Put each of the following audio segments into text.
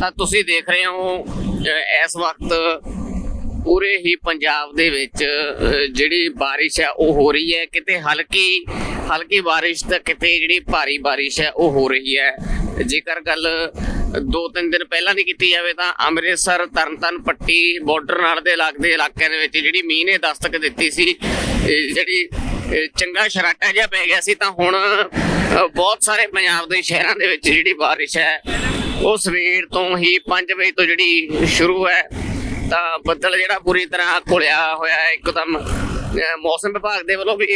ਤਾਂ ਤੁਸੀਂ ਦੇਖ ਰਹੇ ਹੋ ਇਸ ਵਕਤ ਪੂਰੇ ਹੀ ਪੰਜਾਬ ਦੇ ਵਿੱਚ ਜਿਹੜੀ ਬਾਰਿਸ਼ ਹੈ, ਉਹ ਹੋ ਰਹੀ ਹੈ। ਕਿਤੇ ਹਲਕੀ ਹਲਕੀ ਬਾਰਿਸ਼ ਤਾਂ ਕਿਤੇ ਜਿਹੜੀ ਭਾਰੀ ਬਾਰਿਸ਼ ਹੈ, ਉਹ ਹੋ ਰਹੀ ਹੈ। ਜੇਕਰ ਗੱਲ ਦੋ ਤਿੰਨ ਦਿਨ ਪਹਿਲਾਂ ਦੀ ਕੀਤੀ ਜਾਵੇ ਤਾਂ ਅੰਮ੍ਰਿਤਸਰ, ਤਰਨਤਾਰਨ, ਪੱਟੀ ਬਾਰਡਰ ਨਾਲ ਦੇ ਲੱਗਦੇ ਇਲਾਕਿਆਂ ਦੇ ਵਿੱਚ ਜਿਹੜੀ ਮੀਂਹ ਨੇ ਦਸਤਕ ਦਿੱਤੀ ਸੀ ਜਿਹੜੀ ਚੰਗਾ ਸ਼ਰਾਟਾ ਜਿਹਾ ਪੈ ਗਿਆ ਸੀ, ਤਾਂ ਹੁਣ ਬਹੁਤ ਸਾਰੇ ਪੰਜਾਬ ਦੇ ਸ਼ਹਿਰਾਂ ਦੇ ਵਿੱਚ ਜਿਹੜੀ ਬਾਰਿਸ਼ ਹੈ ਉਹ ਸਵੇਰ ਤੋਂ ਹੀ 5 ਵਜੇ ਤੋਂ ਜਿਹੜੀ ਸ਼ੁਰੂ ਹੈ, ਤਾਂ ਬੱਦਲ ਜਿਹੜਾ ਪੂਰੀ ਤਰ੍ਹਾਂ ਘੁਲਿਆ ਹੋਇਆ ਹੈ, ਇੱਕਦਮ ਮੌਸਮ ਵਿਭਾਗ ਦੇ ਵੱਲੋਂ ਵੀ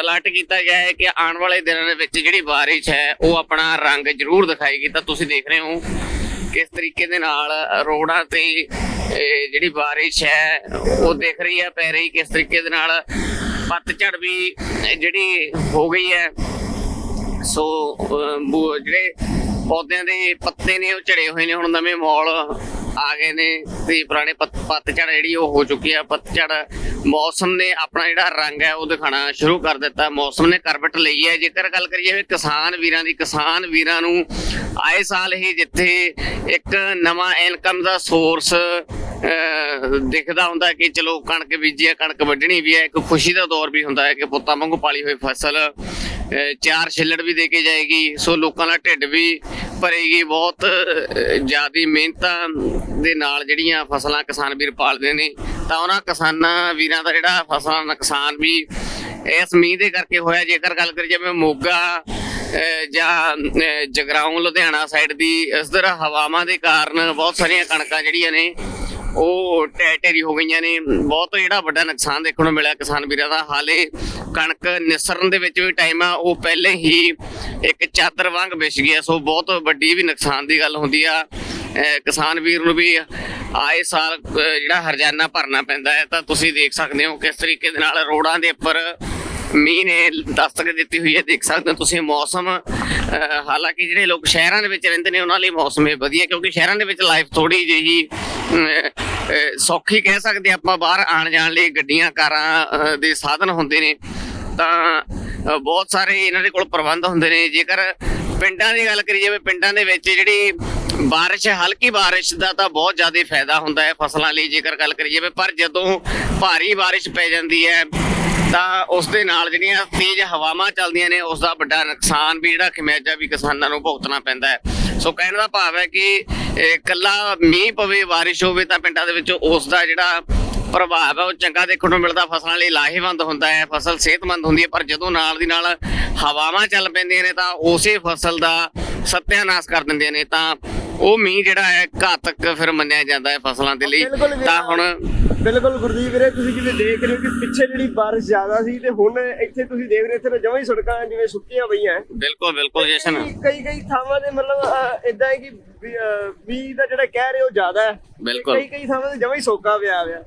ਅਲਰਟ ਕੀਤਾ ਗਿਆ ਹੈ ਕਿ ਆਉਣ ਵਾਲੇ ਦਿਨਾਂ ਦੇ ਵਿੱਚ ਜਿਹੜੀ ਬਾਰਿਸ਼ ਹੈ, ਉਹ ਆਪਣਾ ਰੰਗ ਜ਼ਰੂਰ ਦਿਖਾਏਗੀ। ਤਾਂ ਤੁਸੀਂ ਦੇਖ ਰਹੇ ਹੋ ਕਿਸ ਤਰੀਕੇ ਦੇ ਨਾਲ ਰੋਡਾਂ ਤੇ ਜਿਹੜੀ ਬਾਰਿਸ਼ ਹੈ, ਉਹ ਦਿਖ ਰਹੀ ਹੈ, ਪੈ ਰਹੀ, ਕਿਸ ਤਰੀਕੇ ਦੇ ਨਾਲ ਪੱਤਝੜ ਵੀ ਜਿਹੜੀ ਹੋ ਗਈ ਹੈ। ਸੋ ਜਿਹੜੇ ਪੌਦਿਆਂ ਦੇ ਪੱਤੇ ਨੇ, ਉਹ ਝੜੇ ਹੋਏ ਨੇ, ਹੁਣ ਨਵੇਂ ਮੌਲ ਆ ਗਏ ਨੇ ਤੇ ਪੁਰਾਣੇ ਪੱਤਝੜ ਜਿਹੜੀ ਉਹ ਹੋ ਚੁੱਕੀ ਹੈ ਪੱਤਝੜ ਮੌਸਮ ਨੇ ਆਪਣਾ ਜਿਹੜਾ ਰੰਗ ਹੈ, ਉਹ ਦਿਖਾਣਾ ਸ਼ੁਰੂ ਕਰ ਦਿੱਤਾ। ਮੌਸਮ ਨੇ ਕਰਵਟ ਲਈ ਹੈ। ਜੇਕਰ ਗੱਲ ਕਰੀਏ ਵੀ ਕਿਸਾਨ ਵੀਰਾਂ ਦੀ, ਕਿਸਾਨ ਵੀਰਾਂ ਨੂੰ ਆਏ ਸਾਲ ਹੀ ਜਿੱਥੇ ਇੱਕ ਨਵਾਂ ਇਨਕਮ ਦਾ ਸੋਰਸ ਦਿਖਦਾ ਹੁੰਦਾ ਕਿ ਚਲੋ ਕਣਕ ਬੀਜੀ ਹੈ ਕਣਕ ਵੱਢਣੀ ਵੀ ਹੈ। ਇੱਕ ਖੁਸ਼ੀ ਦਾ ਦੌਰ ਵੀ ਹੁੰਦਾ ਹੈ ਕਿ ਪੁੱਤਾਂ ਵਾਂਗੂ ਪਾਲੀ ਹੋਈ ਫਸਲ ਚਾਰ ਛਿੱਲੜ ਵੀ ਦੇ ਕੇ ਜਾਏਗੀ, ਸੋ ਲੋਕਾਂ ਦਾ ਢਿੱਡ ਵੀ ਭਰੇਗੀ, ਬਹੁਤ ਜਿਆਦੀ ਮਿਹਨਤਾਂ ਦੇ ਨਾਲ ਜਿਹੜੀਆਂ ਫਸਲਾਂ ਕਿਸਾਨ ਵੀਰ ਪਾਲਦੇ ਨੇ, ਤਾਂ ਉਹਨਾਂ ਕਿਸਾਨਾਂ ਵੀਰਾਂ ਦਾ ਜਿਹੜਾ ਫਸਲਾਂ ਨੁਕਸਾਨ ਵੀ ਇਸ ਮੀਂਹ ਦੇ ਕਰਕੇ ਹੋਇਆ। ਜੇਕਰ ਗੱਲ ਕਰੀਏ ਜਿਵੇਂ ਮੋਗਾ ਜਾਂ, ਅਹ, ਜਗਰਾਉਂ, ਲੁਧਿਆਣਾ ਸਾਈਡ ਦੀ, ਇਸ ਤਰ੍ਹਾਂ ਹਵਾਵਾਂ ਦੇ ਕਾਰਨ ਬਹੁਤ ਸਾਰੀਆਂ ਕਣਕਾਂ ਜਿਹੜੀਆਂ ਨੇ ਉਹ ਢਹਿ ਢੇਰੀ ਹੋ ਗਈਆਂ ਨੇ। ਬਹੁਤ ਜਿਹੜਾ ਵੱਡਾ ਨੁਕਸਾਨ ਦੇਖਣ ਨੂੰ ਮਿਲਿਆ ਕਿਸਾਨ ਵੀਰਾਂ ਦਾ। ਹਾਲੇ ਕਣਕ ਨਿਸਰਨ ਦੇ ਵਿੱਚ ਵੀ ਟਾਈਮ ਆ। ਉਹ ਪਹਿਲੇ ਹੀ ਇੱਕ ਚਾਦਰ ਵਾਂਗ ਵਿਛ ਗਿਆ ਸੋ ਬਹੁਤ ਵੱਡੀ ਵੀ ਨੁਕਸਾਨ ਦੀ ਗੱਲ ਹੁੰਦੀ ਆ। ਕਿਸਾਨ ਵੀਰ ਨੂੰ ਵੀ ਆਏ ਸਾਲ ਜਿਹੜਾ ਹਰਜਾਨਾ ਭਰਨਾ ਪੈਂਦਾ ਹੈ, ਤਾਂ ਤੁਸੀਂ ਦੇਖ ਸਕਦੇ ਹੋ ਕਿਸ ਤਰੀਕੇ ਦੇ ਨਾਲ ਰੋਡਾਂ ਦੇ ਉੱਪਰ ਮੀਂਹ ਨੇ ਦਸਤਕ ਦਿੱਤੀ ਹੋਈ ਹੈ, ਦੇਖ ਸਕਦੇ ਹੋ ਤੁਸੀਂ ਮੌਸਮ। ਹਾਲਾਂਕਿ ਜਿਹੜੇ ਲੋਕ ਸ਼ਹਿਰਾਂ ਦੇ ਵਿੱਚ ਰਹਿੰਦੇ ਨੇ, ਉਹਨਾਂ ਲਈ ਮੌਸਮ ਇਹ ਵਧੀਆ, ਕਿਉਂਕਿ ਸ਼ਹਿਰਾਂ ਦੇ ਵਿੱਚ ਲਾਈਫ ਥੋੜੀ ਜਿਹੀ ਸੌਖੀ ਕਹਿ ਸਕਦੇ ਆਪਾਂ, ਬਾਹਰ ਆਣ ਜਾਣ ਲਈ ਗੱਡੀਆਂ, ਕਾਰਾਂ ਦੇ ਸਾਧਨ ਹੁੰਦੇ ਨੇ। ਤਾਂ ਬਹੁਤ ਸਾਰੇ ਇਹਨਾਂ ਦੇ ਕੋਲ ਪ੍ਰਬੰਧ ਹੁੰਦੇ ਨੇ। ਜੇਕਰ ਪਿੰਡਾਂ ਦੀ ਗੱਲ ਕਰੀ ਜਾਵੇ, ਪਿੰਡਾਂ ਦੇ ਵਿੱਚ ਜਿਹੜੀ ਬਾਰਿਸ਼, ਹਲਕੀ ਬਾਰਿਸ਼ ਦਾ ਤਾਂ ਬਹੁਤ ਜ਼ਿਆਦਾ ਫਾਇਦਾ ਹੁੰਦਾ ਹੈ ਫਸਲਾਂ ਲਈ। ਜੇਕਰ ਗੱਲ ਕਰੀ ਜਾਵੇ, ਪਰ ਜਦੋਂ ਭਾਰੀ ਬਾਰਿਸ਼ ਪੈ ਜਾਂਦੀ ਹੈ ਤਾਂ ਉਸ ਦੇ ਨਾਲ ਜਿਹੜੀਆਂ ਤੇਜ਼ ਹਵਾਵਾਂ ਚੱਲਦੀਆਂ ਨੇ ਉਸ ਦਾ ਵੱਡਾ ਨੁਕਸਾਨ ਵੀ ਜਿਹੜਾ ਖਮਿਆਜਾ ਵੀ ਕਿਸਾਨਾਂ ਨੂੰ ਭੁਗਤਣਾ ਪੈਂਦਾ ਹੈ। ਸੋ ਕਹਿਣ ਦਾ ਭਾਵ ਹੈ ਕਿ, ਇਹ ਇਕੱਲਾ ਮੀਂਹ ਪਵੇ, ਬਾਰਿਸ਼ ਹੋਵੇ ਤਾਂ ਪਿੰਡਾਂ ਦੇ ਵਿੱਚ ਉਸ ਦਾ ਜਿਹੜਾ ਪ੍ਰਭਾਵ ਹੈ, ਉਹ ਚੰਗਾ ਦੇਖਣ ਨੂੰ ਮਿਲਦਾ। ਫਸਲਾਂ ਲਈ ਲਾਹੇਵੰਦ ਹੁੰਦਾ ਹੈ, ਫਸਲ ਸਿਹਤਮੰਦ ਹੁੰਦੀ ਹੈ, ਪਰ ਜਦੋਂ ਨਾਲ ਦੀ ਨਾਲ ਹਵਾਵਾਂ ਚੱਲ ਪੈਂਦੀਆਂ ਨੇ ਤਾਂ ਉਸੇ ਫਸਲ ਦਾ ਸਤਿਆਨਾਸ ਕਰ ਦਿੰਦੀਆਂ ਨੇ। ਤਾਂ ਉਹ ਮੀਂਹ ਜਿਹੜਾ ਹੈ ਘਾਤਕ ਫਿਰ ਮੰਨਿਆ ਜਾਂਦਾ ਹੈ ਫਸਲਾਂ ਦੇ ਲਈ। ਬਿਲਕੁਲ ਵੀਰੇ। ਤਾਂ ਹੁਣ ਬਿਲਕੁਲ ਗੁਰਦੀਪ ਵੀਰੇ ਤੁਸੀਂ ਜਿਵੇਂ ਦੇਖ ਰਹੇ ਹੋ ਕਿ ਪਿੱਛੇ ਜਿਹੜੀ ਬਾਰਿਸ਼ ਜ਼ਿਆਦਾ ਸੀ ਤੇ ਹੁਣ ਇੱਥੇ ਤੁਸੀਂ ਦੇਖ ਰਹੇ ਹੋ ਇੱਥੇ ਤਾਂ ਜਮਾਂ ਹੀ ਸੜਕਾਂ ਜਿਵੇਂ ਸੁੱਕੀਆਂ ਪਈਆਂ। ਬਿਲਕੁਲ ਬਿਲਕੁਲ ਜਸ਼ਨ। ਕਈ ਕਈ ਥਾਵਾਂ ਤੇ ਮਤਲਬ ਇਦਾਂ ਹੈ ਕਿ ਵੀ, ਅਹ, ਮੀਂਹ ਦਾ ਜਿਹੜਾ ਕਹਿ ਰਹੇ ਹੋ ਜ਼ਿਆਦਾ ਹੈ। ਬਿਲਕੁਲ। ਕਈ ਕਈ ਥਾਵਾਂ ਤੇ ਜਮਾਂ ਹੀ ਸੋਕਾ ਪਿਆ ਹੋਇਆ।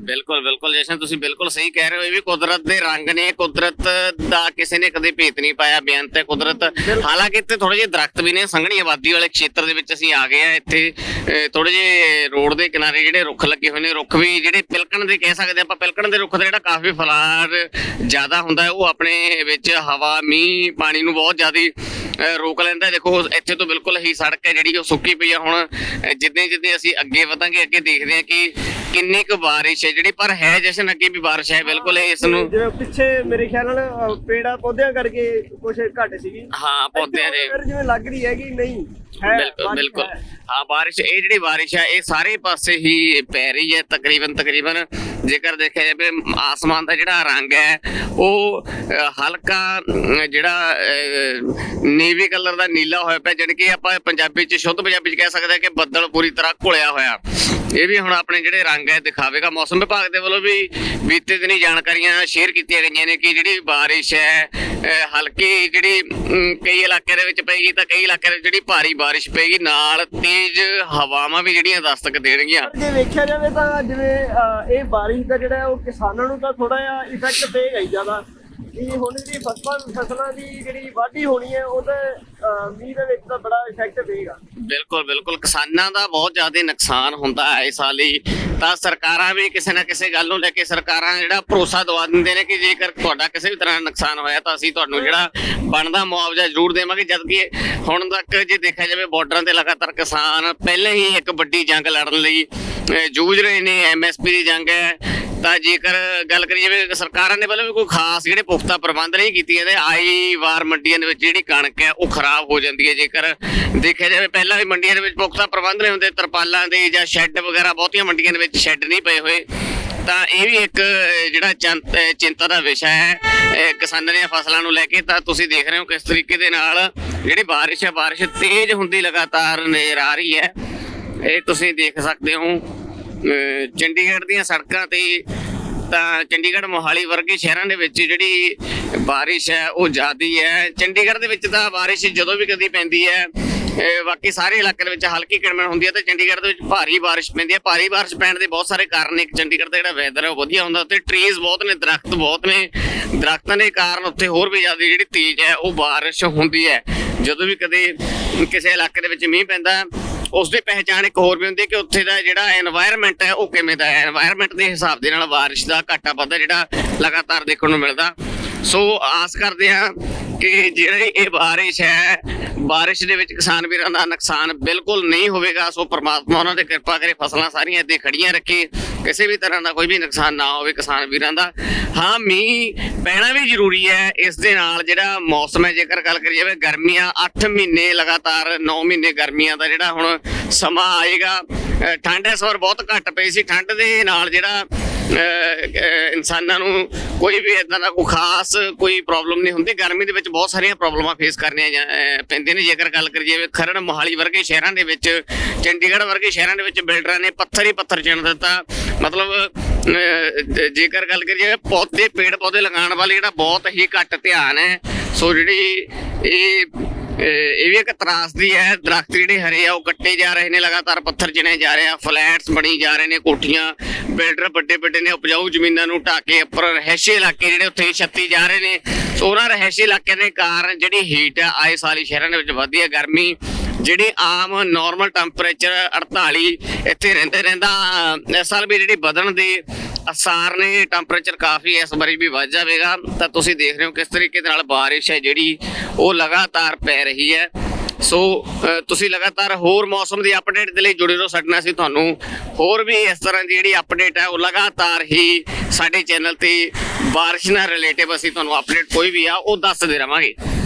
ਬਿਲਕੁਲ ਬਿਲਕੁਲ ਜਸ਼ਨ ਤੁਸੀਂ ਬਿਲਕੁਲ ਸਹੀ ਕਹਿ ਰਹੇ ਹੋ ਇਹ ਵੀ ਕੁਦਰਤ ਦੇ ਰੰਗ ਨੇ ਕੁਦਰਤ ਦਾ ਕਿਸੇ ਨੇ ਕਦੇ ਭੇਤ ਨਹੀਂ ਪਾਇਆ ਬਿਆਨ ਤੇ ਕੁਦਰਤ ਹਾਲਾਂਕਿ ਇੱਥੇ ਥੋੜੇ ਜਿਹੇ ਦਰਖਤ ਵੀ ਨੇ ਸੰਘਣੀ ਆਬਾਦੀ ਵਾਲੇ ਖੇਤਰ ਦੇ ਵਿੱਚ ਅਸੀਂ ਆ ਗਏ ਆ ਇੱਥੇ ਥੋੜੇ ਜਿਹੇ ਰੋਡ ਦੇ ਕਿਨਾਰੇ ਜਿਹੜੇ ਰੁੱਖ ਲੱਗੇ ਹੋਏ ਨੇ ਰੁੱਖ ਵੀ ਜਿਹੜੇ ਪਿਲਕਣ ਦੇ ਕਹਿ ਸਕਦੇ ਆਪਾਂ ਪਿਲਕਣ ਦੇ ਰੁੱਖ ਦਾ ਜਿਹੜਾ ਕਾਫੀ ਫਲਾਰ ਜ਼ਿਆਦਾ ਹੁੰਦਾ ਹੈ ਉਹ ਆਪਣੇ ਵਿੱਚ ਹਵਾ ਮੀਂਹ ਪਾਣੀ ਨੂੰ ਬਹੁਤ ਜ਼ਿਆਦਾ ਰੋਕ ਲੈਂਦਾ ਹੈ। ਦੇਖੋ ਇੱਥੇ ਤੋਂ ਬਿਲਕੁਲ ਹੀ ਸੜਕ ਹੈ ਜਿਹੜੀ ਉਹ ਸੁੱਕੀ ਪਈ ਆ ਹੁਣ ਜਿੱਦਾਂ ਜਿੱਦਾਂ ਅਸੀਂ ਅੱਗੇ ਵਧਾਂਗੇ ਅੱਗੇ ਦੇਖਦੇ ਹਾਂ ਕਿ ਕਿੰਨੀ ਕੁ ਬਾਰਿਸ਼ ਹੈ ਜਿਹੜੀ ਪਰ ਹੈ ਜਸ਼ਨ ਅੱਗੇ ਵੀ ਬਾਰਿਸ਼ ਹੈ ਬਿਲਕੁਲ ਇਸ ਨੂੰ ਜਿਵੇਂ ਪਿੱਛੇ ਮੇਰੇ ਖਿਆਲ ਨਾਲ ਪੇੜਾਂ ਪੌਦਿਆਂ ਕਰਕੇ ਕੁਝ ਘੱਟ ਸੀਗੀ। ਹਾਂ ਪੌਦਿਆਂ ਦੇ ਜਿਵੇਂ ਲੱਗ ਰਹੀ ਹੈ ਕਿ ਨਹੀਂ। ਬਿਲਕੁਲ ਬਿਲਕੁਲ। ਹੈ। ਬਾਰਿਸ਼ ਇਹ ਜਿਹੜੀ ਬਾਰਿਸ਼ ਹੈ ਇਹ ਸਾਰੇ ਪਾਸੇ ਹੀ ਪੈ ਰਹੀ ਹੈ ਤਕਰੀਬਨ ਤਕਰੀਬਨ। ਜੇਕਰ ਦੇਖਿਆ ਜਾਵੇ ਆਸਮਾਨ ਦਾ ਜਿਹੜਾ ਰੰਗ ਹੈ ਉਹ ਹਲਕਾ ਜਿਹੜਾ ਨੇਵੀ ਕਲਰ ਦਾ ਨੀਲਾ ਹੋਇਆ ਪਿਆ ਜਾਣੀ ਕਿ ਆਪਾਂ ਪੰਜਾਬੀ ਚ ਸ਼ੁੱਧ ਪੰਜਾਬੀ ਚ ਕਹਿ ਸਕਦੇ ਹਾਂ ਕਿ ਬੱਦਲ ਪੂਰੀ ਤਰ੍ਹਾਂ ਘੁਲਿਆ ਹੋਇਆ। ਇਹ ਵੀ ਹੁਣ ਆਪਣੇ ਜਿਹੜੇ ਰੰਗ ਹੈ ਦਿਖਾਵੇਗਾ। ਮੌਸਮ ਵਿਭਾਗ ਦੇ ਵੱਲੋਂ ਵੀ ਬੀਤੇ ਦਿਨੀ ਜਾਣਕਾਰੀਆਂ ਸ਼ੇਅਰ ਕੀਤੀਆਂ ਗਈਆਂ ਨੇ ਕਿ ਜਿਹੜੀ ਬਾਰਿਸ਼ ਹੈ ਹਲਕੀ ਜਿਹੜੀ ਕਈ ਇਲਾਕਿਆਂ ਦੇ ਵਿੱਚ ਪਏਗੀ ਤਾਂ ਕਈ ਇਲਾਕਿਆਂ ਦੇ ਵਿੱਚ ਜਿਹੜੀ ਭਾਰੀ ਬਾਰਿਸ਼ ਪਏਗੀ ਨਾਲ ਤੇਜ਼ ਹਵਾਵਾਂ ਵੀ ਜਿਹੜੀਆਂ ਦਸਤਕ ਦੇਣਗੀਆਂ। ਜੇ ਵੇਖਿਆ ਜਾਵੇ ਤਾਂ ਜਿਵੇਂ ਅਹ, ਇਹ ਬਾਰਿਸ਼ ਦਾ ਜਿਹੜਾ ਹੈ ਉਹ ਕਿਸਾਨਾਂ ਨੂੰ ਤਾਂ ਥੋੜਾ ਜਿਹਾ ਇਫੈਕਟ ਪਏਗਾ ਹੀ ਜ਼ਿਆਦਾ। ਕਿ ਹੁਣ ਜਿਹੜੀ ਫਸਲਾਂ ਫਸਲਾਂ ਦੀ ਜਿਹੜੀ ਵਾਢੀ ਹੋਣੀ ਹੈ ਉਹ ਤਾਂ ਅਹ, ਮੀਂਹ ਦੇ ਵਿੱਚ ਤਾਂ ਬੜਾ ਇਫੈਕਟ ਪਏਗਾ। ਬਿਲਕੁਲ ਬਿਲਕੁਲ। ਕਿਸਾਨਾਂ ਦਾ ਬਹੁਤ ਜ਼ਿਆਦਾ ਨੁਕਸਾਨ ਹੁੰਦਾ ਹੈ ਇਸ ਸਾਲ ਹੀ। ਤਾਂ ਸਰਕਾਰਾਂ ਵੀ ਕਿਸੇ ਨਾ ਕਿਸੇ ਗੱਲ ਨੂੰ ਲੈ ਕੇ ਸਰਕਾਰਾਂ ਜਿਹੜਾ ਭਰੋਸਾ ਦਵਾ ਦਿੰਦੇ ਨੇ ਕਿ ਜੇਕਰ ਤੁਹਾਡਾ ਕਿਸੇ ਵੀ ਤਰ੍ਹਾਂ ਦਾ ਨੁਕਸਾਨ ਹੋਇਆ ਤਾਂ ਅਸੀਂ ਤੁਹਾਨੂੰ ਜਿਹੜਾ ਬਣਦਾ ਮੁਆਵਜ਼ਾ ਜ਼ਰੂਰ ਦੇਵਾਂਗੇ, ਜਦਕਿ ਹੁਣ ਤੱਕ ਜੇ ਦੇਖਿਆ ਜਾਵੇ ਬਾਰਡਰਾਂ ਤੇ ਲਗਾਤਾਰ ਕਿਸਾਨ ਪਹਿਲੇ ਹੀ ਇੱਕ ਵੱਡੀ ਜੰਗ ਲੜਨ ਲਈ ਜੂਝ ਰਹੇ ਨੇ ਐਮਐਸਪੀ ਦੀ ਜੰਗ ਹੈ ਤਾਂ ਜੇਕਰ ਗੱਲ ਕਰੀਏ ਵੀ ਸਰਕਾਰਾਂ ਨੇ ਪਹਿਲਾਂ ਵੀ ਕੋਈ ਖਾਸ ਜਿਹੜੇ ਪੁਖਤਾ ਪ੍ਰਬੰਧ ਨਹੀਂ ਕੀਤੇ ਤੇ ਆਈ ਵਾਰ ਮੰਡੀਆਂ ਦੇ ਵਿੱਚ ਜਿਹੜੀ ਕਣਕ ਹੈ, ਉਹ ਖਰਾਬ ਹੋ ਜਾਂਦੀ ਹੈ। ਜੇਕਰ ਦੇਖਿਆ ਜਾਵੇ, ਪਹਿਲਾਂ ਵੀ ਮੰਡੀਆਂ ਦੇ ਵਿੱਚ ਪੁਖਤਾ ਪ੍ਰਬੰਧ ਨਹੀਂ ਹੁੰਦੇ, ਤਰਪਾਲਾਂ ਦੇ ਜਾਂ ਸ਼ੈੱਡ ਵਗੈਰਾ ਬਹੁਤੀਆਂ ਮੰਡੀਆਂ ਦੇ ਵਿੱਚ ਸ਼ੈੱਡ ਨਹੀਂ ਪਏ ਹੋਏ। ਤਾਂ ਇਹ ਵੀ ਇੱਕ ਜਿਹੜਾ ਚੰਤ- ਚਿੰਤਾ ਦਾ ਵਿਸ਼ਾ ਹੈ ਕਿਸਾਨਾਂ ਦੀਆਂ ਫਸਲਾਂ ਨੂੰ ਲੈ ਕੇ। ਤਾਂ ਤੁਸੀਂ ਦੇਖ ਰਹੇ ਹੋ ਕਿਸ ਤਰੀਕੇ ਦੇ ਨਾਲ ਜਿਹੜੀ ਬਾਰਿਸ਼ ਹੈ, ਬਾਰਿਸ਼ ਤੇਜ਼ ਹੁੰਦੀ ਲਗਾਤਾਰ ਨਜ਼ਰ ਆ ਰਹੀ ਹੈ। ਇਹ ਤੁਸੀਂ ਦੇਖ ਸਕਦੇ ਹੋ। ਚੰਡੀਗੜ੍ਹ ਦੀਆਂ ਸੜਕਾਂ ਤੇ ਤਾਂ ਚੰਡੀਗੜ੍ਹ ਮੋਹਾਲੀ ਵਰਗੇ ਸ਼ਹਿਰਾਂ ਦੇ ਵਿੱਚ ਜਿਹੜੀ ਬਾਰਿਸ਼ ਹੈ, ਉਹ ਜ਼ਿਆਦੀ ਹੈ। ਚੰਡੀਗੜ੍ਹ ਦੇ ਵਿੱਚ ਤਾਂ ਬਾਰਿਸ਼ ਜਦੋਂ ਵੀ ਕਦੀ ਪੈਂਦੀ ਹੈ ਬਾਕੀ ਸਾਰੇ ਇਲਾਕਿਆਂ ਦੇ ਵਿੱਚ ਹਲਕੀ ਕਿਣਮਣ ਹੁੰਦੀ ਹੈ ਤੇ ਚੰਡੀਗੜ੍ਹ ਦੇ ਵਿੱਚ ਭਾਰੀ ਬਾਰਿਸ਼ ਪੈਂਦੀ ਹੈ। ਭਾਰੀ ਬਾਰਿਸ਼ ਪੈਣ ਦੇ ਬਹੁਤ ਸਾਰੇ ਕਾਰਨ ਨੇ। ਇੱਕ ਚੰਡੀਗੜ੍ਹ ਦਾ ਜਿਹੜਾ ਵੈਦਰ ਹੈ, ਉਹ ਵਧੀਆ ਹੁੰਦਾ। ਤੇ ਟਰੀਜ਼ ਬਹੁਤ ਨੇ, ਦਰਖਤ ਬਹੁਤ ਨੇ। ਦਰਖਤਾਂ ਦੇ ਕਾਰਨ ਉੱਥੇ ਹੋਰ ਵੀ ਜ਼ਿਆਦਾ ਜਿਹੜੀ ਤੇਜ਼ ਹੈ, ਉਹ ਬਾਰਿਸ਼ ਹੁੰਦੀ ਹੈ। ਜਦੋਂ ਵੀ ਕਦੇ ਕਿਸੇ ਇਲਾਕੇ ਦੇ ਵਿੱਚ ਮੀਂਹ ਪੈਂਦਾ ਉਸ ਦੀ ਪਹਿਚਾਣ ਇੱਕ ਹੋਰ ਵੀ ਹੁੰਦੀ ਹੈ ਕਿ ਉੱਥੇ ਦਾ ਜਿਹੜਾ এনवायरमेंट ਹੈ ਉਹ ਕਿਵੇਂ ਦਾ ਹੈ? এনवायरमेंट ਦੇ ਹਿਸਾਬ ਦੇ ਨਾਲ ਬਾਰਿਸ਼ ਦਾ ਘਾਟਾ ਵੱਧਾ ਜਿਹੜਾ ਲਗਾਤਾਰ ਦੇਖਣ ਨੂੰ ਮਿਲਦਾ। ਸੋ ਆਸ ਕਰਦੇ ਹਾਂ ਕਿ ਜਿਹੜੀ ਇਹ ਬਾਰਿਸ਼ ਹੈ, ਬਾਰਿਸ਼ ਦੇ ਵਿੱਚ ਕਿਸਾਨ ਵੀਰਾਂ ਦਾ ਨੁਕਸਾਨ ਬਿਲਕੁਲ ਨਹੀਂ ਹੋਵੇਗਾ। ਸੋ ਪਰਮਾਤਮਾ ਉਹਨਾਂ ਦੇ ਕਿਰਪਾ ਕਰੇ ਫਸਲਾਂ ਸਾਰੀਆਂ ਇੱਥੇ ਖੜੀਆਂ ਰੱਖੇ। ਕਿਸੇ ਵੀ ਤਰ੍ਹਾਂ ਦਾ ਕੋਈ ਵੀ ਨੁਕਸਾਨ ਨਾ ਹੋਵੇ ਕਿਸਾਨ ਵੀਰਾਂ ਦਾ। ਹਾਂ, ਮੀਂਹ ਪੈਣਾ ਵੀ ਜ਼ਰੂਰੀ ਹੈ। ਇਸ ਦੇ ਨਾਲ ਜਿਹੜਾ ਮੌਸਮ ਹੈ, ਜੇਕਰ ਗੱਲ ਕਰੀਏ ਜਾਵੇ ਗਰਮੀਆਂ 8 ਮਹੀਨੇ ਲਗਾਤਾਰ 9 ਮਹੀਨੇ ਗਰਮੀਆਂ ਦਾ ਜਿਹੜਾ ਹੁਣ ਸਮਾਂ ਆਏਗਾ। ਅਹ ਠੰਡ ਇਸ ਵਾਰ ਬਹੁਤ ਘੱਟ ਪਈ ਸੀ। ਠੰਡ ਦੇ ਨਾਲ ਜਿਹੜਾ ਇਨਸਾਨਾਂ ਨੂੰ ਕੋਈ ਵੀ ਇਦਾਂ ਦਾ ਕੋਈ ਖਾਸ ਕੋਈ ਪ੍ਰੋਬਲਮ ਨਹੀਂ ਹੁੰਦੀ। ਗਰਮੀ ਦੇ ਵਿੱਚ ਬਹੁਤ ਸਾਰੀਆਂ ਪ੍ਰੋਬਲਮਾਂ ਫੇਸ ਕਰਨੀਆਂ ਜਾਂ- ਪੈਂਦੀਆਂ ਨੇ। ਜੇਕਰ ਗੱਲ ਕਰੀਏ ਵੀ ਖਰੜ ਮੋਹਾਲੀ ਵਰਗੇ ਸ਼ਹਿਰਾਂ ਦੇ ਵਿੱਚ, ਚੰਡੀਗੜ੍ਹ ਵਰਗੇ ਸ਼ਹਿਰਾਂ ਦੇ ਵਿੱਚ ਬਿਲਡਰਾਂ ਨੇ ਪੱਥਰ ਹੀ ਪੱਥਰ ਚਿਣ ਦਿੱਤਾ। ਮਤਲਬ ਜੇਕਰ ਗੱਲ ਕਰੀਏ ਪੌਦੇ ਪੇੜ ਪੌਦੇ ਲਗਾਉਣ ਵਾਲੇ ਜਿਹੜਾ ਬਹੁਤ ਹੀ ਘੱਟ ਧਿਆਨ ਹੈ। ਸੋ ਜਿਹੜੀ ਇਹ ਇਹ ਵੀ ਇੱਕ ਤਰਾਸਦੀ ਹੈ। ਦਰਖਤ ਜਿਹੜੇ ਹਰੇ ਆ ਉਹ ਕੱਟੇ ਜਾ ਰਹੇ ਨੇ ਲਗਾਤਾਰ ਪੱਥਰ ਚਿਣੇ ਜਾ ਰਹੇ ਆ ਫਲੈਟਸ ਬਣੀ ਜਾ ਰਹੇ ਨੇ ਕੋਠੀਆਂ ਬਿਲਡਰ ਵੱਡੇ ਵੱਡੇ ਨੇ ਉਪਜਾਊ ਜ਼ਮੀਨਾਂ ਨੂੰ ਢਾਹ ਕੇ ਉੱਪਰ ਰਹਿਸ਼ੀ ਇਲਾਕੇ ਜਿਹੜੇ ਉੱਥੇ ਛੱਤੀ ਜਾ ਰਹੇ ਨੇ। ਸੋ ਉਹਨਾਂ ਰਹਿਸ਼ੀ ਇਲਾਕਿਆਂ ਦੇ ਕਾਰਨ ਜਿਹੜੀ ਹੀਟ ਹੈ ਆਏ ਸਾਲ ਹੀ ਸ਼ਹਿਰਾਂ ਦੇ ਵਿੱਚ ਵਧਦੀ ਹੈ ਗਰਮੀ। ਜਿਹੜੀ ਆਮ ਨਾਰਮਲ ਟੈਂਪਰੇਚਰ 48 ਇੱਥੇ ਰਹਿੰਦੇ ਰਹਿੰਦਾ ਅਹ, ਇਸ ਸਾਲ ਵੀ ਜਿਹੜੀ ਵਧਣ ਦੀ ਅਸਾਰ ਨੇ ਟੈਂਪਰੇਚਰ ਕਾਫੀ ਇਸ ਵਾਰੀ ਵੀ ਵੱਧ ਜਾਵੇਗਾ। ਤਾਂ ਤੁਸੀਂ ਦੇਖ ਰਹੇ ਹੋ ਕਿਸ ਤਰੀਕੇ ਦੇ ਨਾਲ ਬਾਰਿਸ਼ ਹੈ ਜਿਹੜੀ, ਉਹ ਲਗਾਤਾਰ ਪੈ ਰਹੀ ਹੈ। ਸੋ ਤੁਸੀਂ ਲਗਾਤਾਰ ਹੋਰ ਮੌਸਮ ਦੀ ਅਪਡੇਟ ਦੇ ਲਈ ਜੁੜੇ ਰਹੋ। ਸਾਡੇ ਨਾਲ ਅਸੀਂ ਤੁਹਾਨੂੰ ਹੋਰ ਵੀ ਇਸ ਤਰ੍ਹਾਂ ਦੀ ਜਿਹੜੀ ਅਪਡੇਟ ਹੈ, ਉਹ ਲਗਾਤਾਰ ਹੀ ਸਾਡੇ ਚੈਨਲ ਤੇ ਬਾਰਿਸ਼ ਨਾਲ ਰਿਲੇਟਿਵ ਅਸੀਂ ਤੁਹਾਨੂੰ ਅਪਡੇਟ ਕੋਈ ਵੀ ਆ, ਉਹ ਦੱਸਦੇ ਰਵਾਂਗੇ।